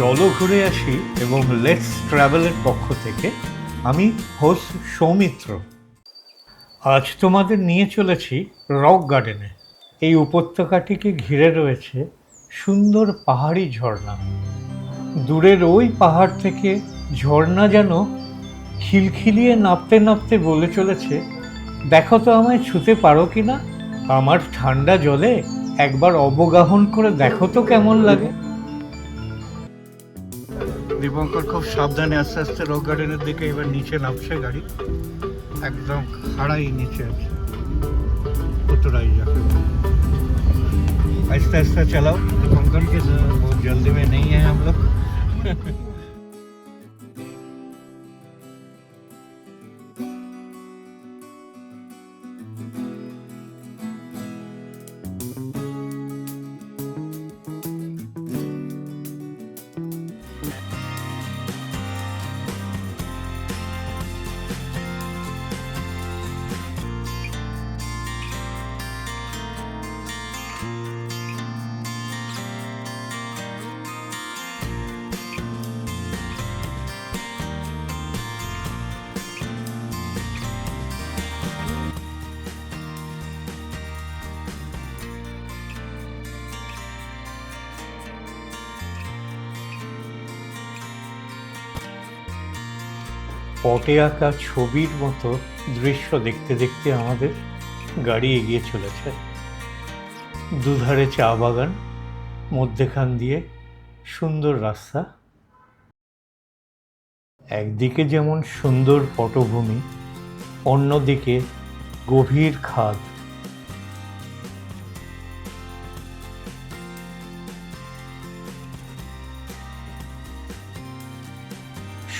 চলো ঘুরে আসি এবং লেটস ট্রাভেলের পক্ষ থেকে আমি হোস সৌমিত্র। আজ তোমাদের নিয়ে চলেছি রক গার্ডেনে এই উপত্যকাটিকে ঘিরে রয়েছে সুন্দর পাহাড়ি ঝর্ণা। দূরের ওই পাহাড় থেকে ঝর্ণা যেন খিলখিলিয়ে নাপতে নাপতে বলে চলেছে, দেখো তো আমায় ছুতে পারো কি না আমার ঠান্ডা জলে একবার অবগাহন করে দেখো তো কেমন লাগে। দীপঙ্কর খুব সাবধানে আস্তে আস্তে রক গার্ডেনের দিকে এবার নিচে নামছে গাড়ি একদম খাড়াই নিচে আছে उतराई जाके आहिस्ता आहिस्ता चलाओ दीपंकर के बहुत जल्दी में नहीं है हम लोग পটে আঁকা ছবির মতো দৃশ্য দেখতে দেখতে আমাদের গাড়ি এগিয়ে চলেছে। দুধারে চা বাগান, মধ্যেখান দিয়ে সুন্দর রাস্তা। একদিকে যেমন সুন্দর পটভূমি, অন্যদিকে গভীর খাদ।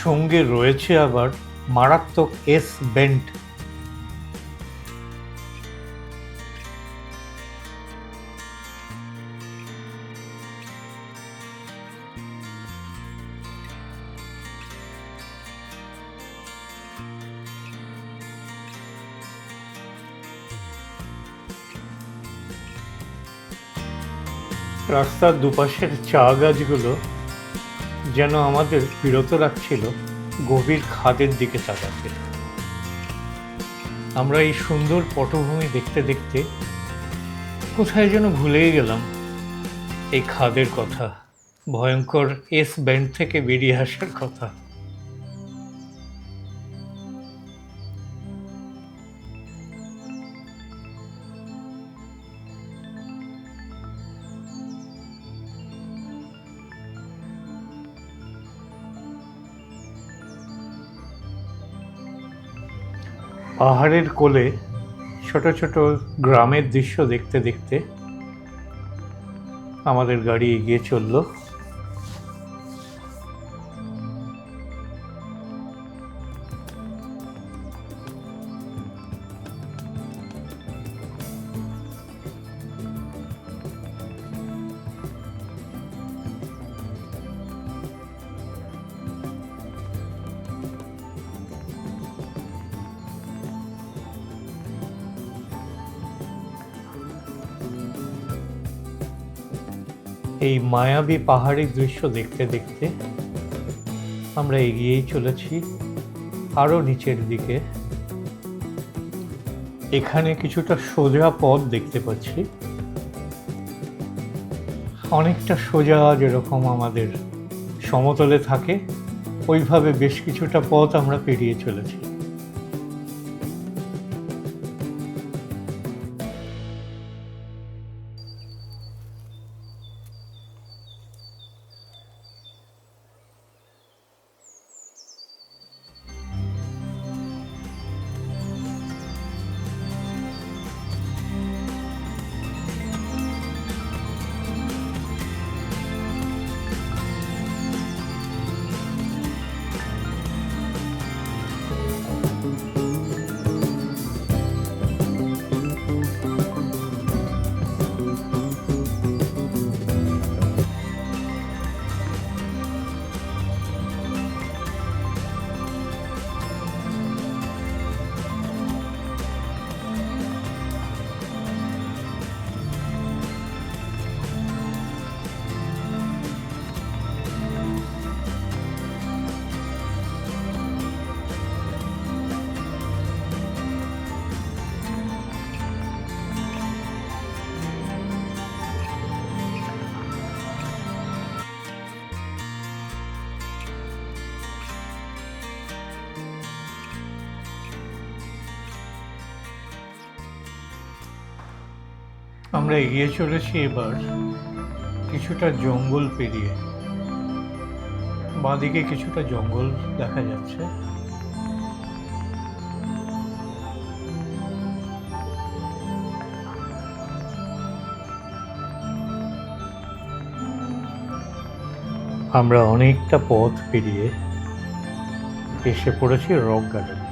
সঙ্গে রয়েছে আবার মারাত্মক এস বেন্ট রাস্তার দুপাশের চা গাছগুলো যেন আমাদের বিরত রাখছিল গভীর খাদের দিকে তাকাতে আমরা এই সুন্দর পটভূমি দেখতে দেখতে কোথায় যেন ভুলেই গেলাম। এই খাদের কথা, ভয়ঙ্কর এস ব্যান্ড থেকে বেরিয়ে আসার কথা। পাহাড়ের কোলে ছোট ছোট গ্রামের দৃশ্য দেখতে দেখতে আমাদের গাড়ি এগিয়ে চলল। এই মায়াবী পাহাড়ি দৃশ্য দেখতে দেখতে আমরা এগিয়েই চলেছি আরও নিচের দিকে। এখানে কিছুটা সোজা পথ দেখতে পাচ্ছি। অনেকটা সোজা যেরকম আমাদের সমতলে থাকে, ওইভাবে বেশ কিছুটা পথ আমরা পেরিয়ে চলেছি। আমরা এগিয়ে চলেছি এবার কিছুটা জঙ্গল পেরিয়ে। বাঁদিকে কিছুটা জঙ্গল দেখা যাচ্ছে। আমরা অনেকটা পথ পেরিয়ে এসে পড়েছি রক গার্ডেন।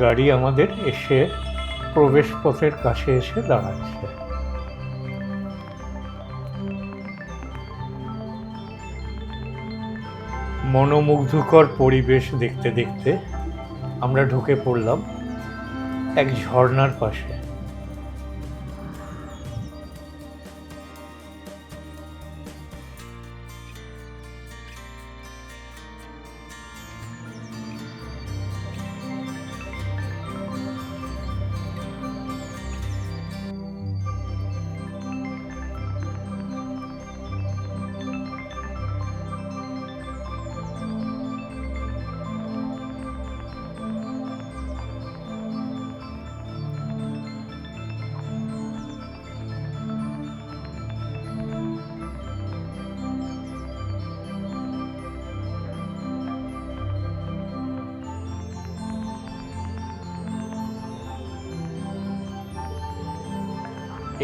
গাড়ি আমাদের এসে প্রবেশ পথের কাছে এসে দাঁড়াচ্ছে। মনোমুগ্ধকর পরিবেশ দেখতে দেখতে আমরা ঢুকে পড়লাম এক ঝর্নার পাশে।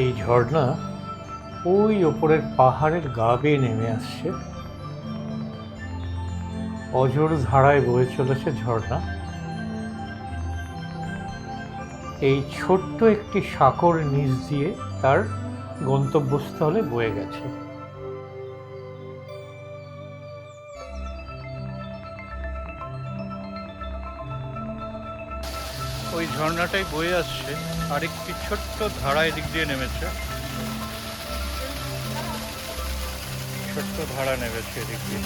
এই ঝর্ণা ওই ওপরের পাহাড়ের গা বেয়ে নেমে আসছে। অজর ধারায় বয়ে চলেছে ঝর্ণা। এই ছোট্ট একটি সাঁকর নিচ দিয়ে তার গন্তব্যস্থলে বয়ে গেছে। ঝর্ণাটাই বয়ে আসছে আরেকটি ছোট্ট ধারা এদিক দিয়ে নেমেছে। ছোট্ট ধারা নেমেছে এদিক দিয়ে।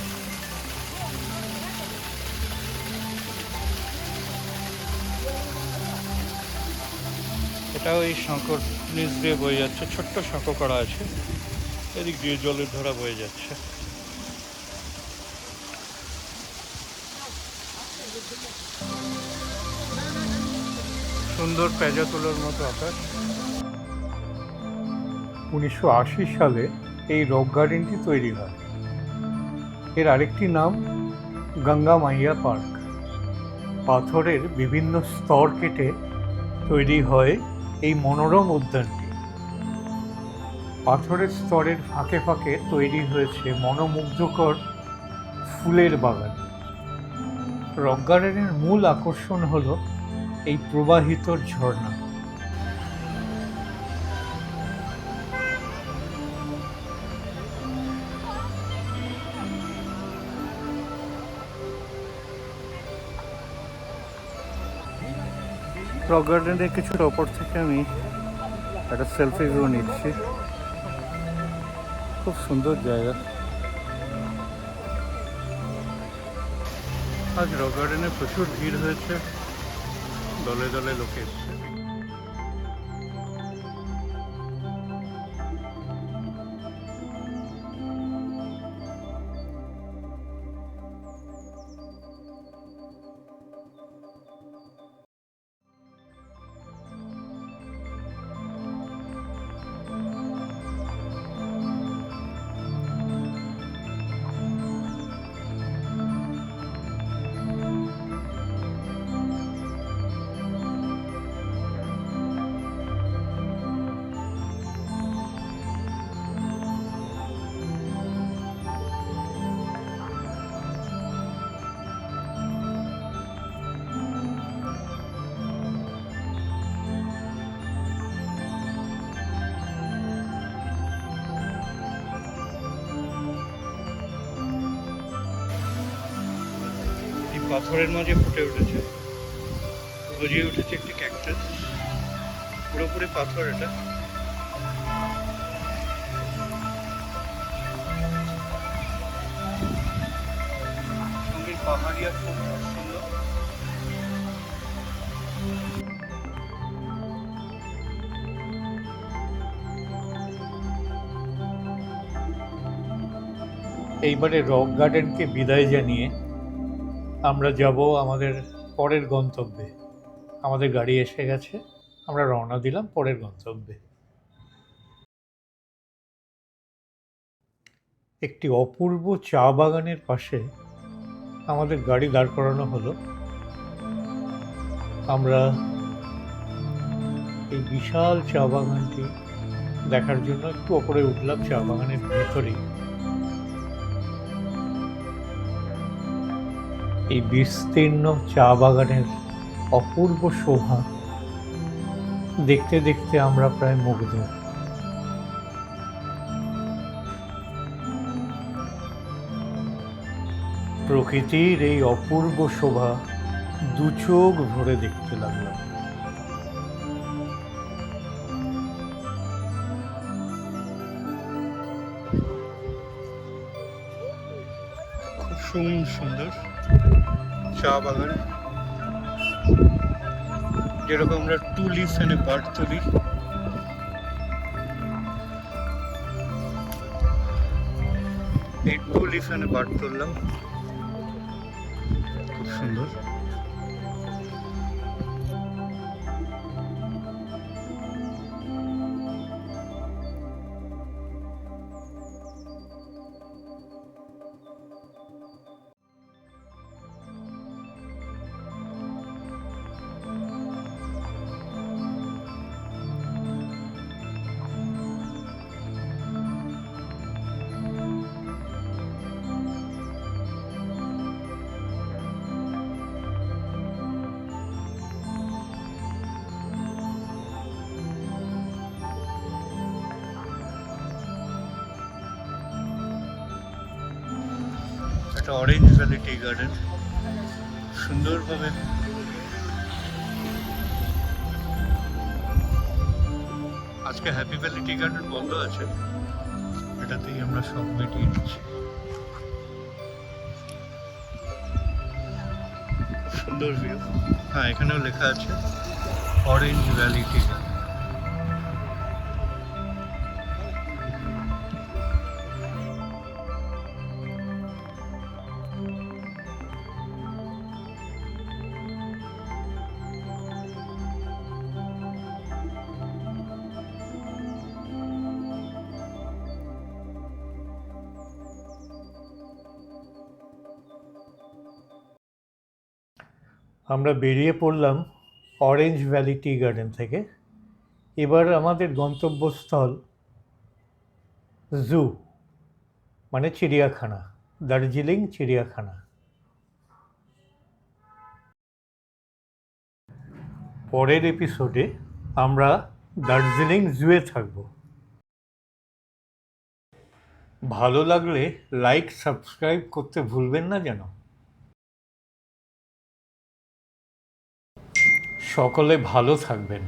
এটাও এই শঙ্কর নিচ দিয়ে বয়ে যাচ্ছে, ছোট্ট শঙ্খ করা আছে। এদিক দিয়ে জলের ধারা বয়ে যাচ্ছে। সুন্দর পেঁজা তোলার মতো আকাশ উনিশশো আশি সালে এই রক গার্ডেনটি তৈরি হয়। এর আরেকটি নাম গঙ্গা মাইয়া পার্ক। পাথরের বিভিন্ন স্তর কেটে তৈরি হয় এই মনোরম উদ্যানটি। পাথরের স্তরের ফাঁকে ফাঁকে তৈরি হয়েছে মনোমুগ্ধকর ফুলের বাগান। রক গার্ডেনের মূল আকর্ষণ হলো এই প্রবাহিত ঝর্ণা। রক গার্ডেনের কিছুটা ওপর থেকে আমি একটা সেলফি ভিউ নিচ্ছি। খুব সুন্দর জায়গা। আজ রক গার্ডেনে প্রচুর ভিড় হয়েছে। Dole, dole, lo que es. পাথরের মাঝে ফুটে উঠেছে। গজিয়ে উঠেছে একটি ক্যাকটাস পুরোপুরি পাথর এটা। পাহাড়িয়া খুব সুন্দর। এইবারে রক গার্ডেনকে বিদায় জানিয়ে আমরা যাব আমাদের পরের গন্তব্যে। আমাদের গাড়ি এসে গেছে, আমরা রওনা দিলাম পরের গন্তব্যে। একটি অপূর্ব চা বাগানের পাশে আমাদের গাড়ি দাঁড় করানো হলো। আমরা এই বিশাল চা বাগানটি দেখার জন্য একটু ওপরে উঠলাম চা বাগানের ভেতরেই। এই বিস্তীর্ণ চা বাগানের অপূর্ব শোভা দেখতে দেখতে আমরা প্রায় মুগ্ধ। প্রকৃতির এই অপূর্ব শোভা দু চোখ ভরে দেখতে লাগলাম খুব সুন্দর। চা বাগান যেরকম আমরা টু লিভস এনে পাট তুলি। এই টু লিভস এনে পাট তুললাম। খুব সুন্দর। একটা অরেঞ্জ ভ্যালি টি গার্ডেন সুন্দরভাবে। আজকে হ্যাপি ভ্যালি টি গার্ডেন বন্ধ আছে। এটাতেই আমরা সব মিটিয়ে নিচ্ছি সুন্দর ভিউ হ্যাঁ এখানেও লেখা আছে অরেঞ্জ ভ্যালি টি গার্ডেন আমরা বেরিয়ে পড়লাম অরেঞ্জ ভ্যালি টি গার্ডেন থেকে। এবার আমাদের গন্তব্যস্থল জু মানে চিড়িয়াখানা, দার্জিলিং চিড়িয়াখানা। পরের এপিসোডে আমরা দার্জিলিং জুয়ে থাকব। ভালো লাগলে লাইক সাবস্ক্রাইব করতে ভুলবেন না যেন। সকলে ভালো থাকবেন।